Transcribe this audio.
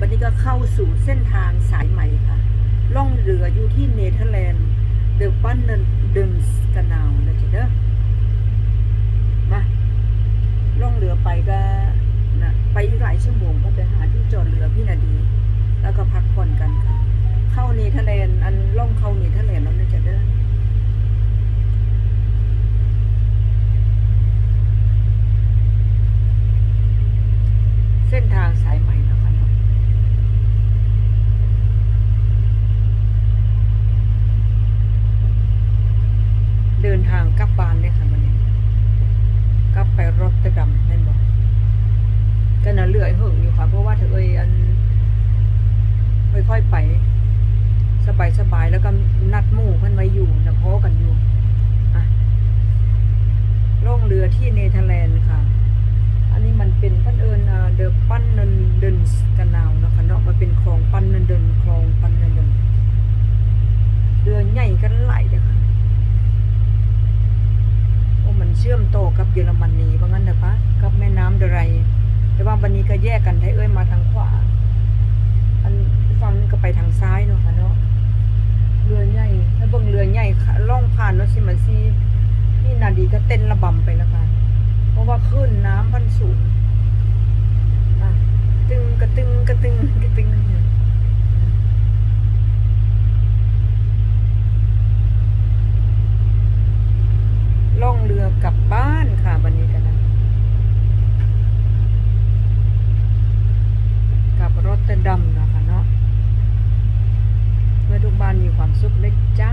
วันนี้ก็เข้าสู่เส้นทางสายใหม่ค่ะ ล่องเรืออยู่ที่เนเธอร์แลนด์เดอปันเนดึงสกันนาวนะจ๊ะเด้อมาล่องเรือไปก็นะไปอีกหลายชั่วโมงก็ไปหาที่จอดเรือพี่นาดี แล้วก็พักผ่อนกันค่ะ เข้าเนเธอร์แลนด์อันล่องเข้าเนเธอร์แลนด์แล้วนะจ๊ะเด้อ เส้นทางสายใหม่นะคะเนาะเดินทา งกลับบ้านเลยค่ะวันนี้กลับไปรถตเตดัมแม่นบอกก็น่ะเลื่อยเหิงอยู่ค่ะ เพราะว่าเธอเอ้ยอันค่อยๆไป สบายๆแล้วก็นัดหมู่เพิ่นไว้อยู่นะพอกันอยู่อะล่องเรือที่เนเธอร์แลนด์ค่ะ อันนี้มันเป็นพันเอิญเดอปั้นเนินเดินกันนาวเนาะคะเนาะมันเป็นคลองปั้นเนินเดินคลองปั้นเนินเดินเรือใหญ่กันไหลายเลยค่ะโอ้มันเชื่อม ต่อกับเยอรมนีว่างั้นเถอะปะกับแม่น้ำเดรายแต่ว่าบันนี้ก็แยกกันไทยเอ้ยมาทางขวา อันฝั่งนึงก็ไปทางซ้ายเนาะค่ะเนาะเรือใหญ่ถ้าเบิ่งเรือใหญ่ค่ะล่องผ่านเนาะสิมันซีนี่นาดีก็เต้นระบำไปแล้วค่ะเพราะว่าขึ้นน้ำพันสูง่ะวันนี้กันะกับรถเต็นดำนะคะเนาะเมื่อทุกบ้านมีความสุขเล็กจ้า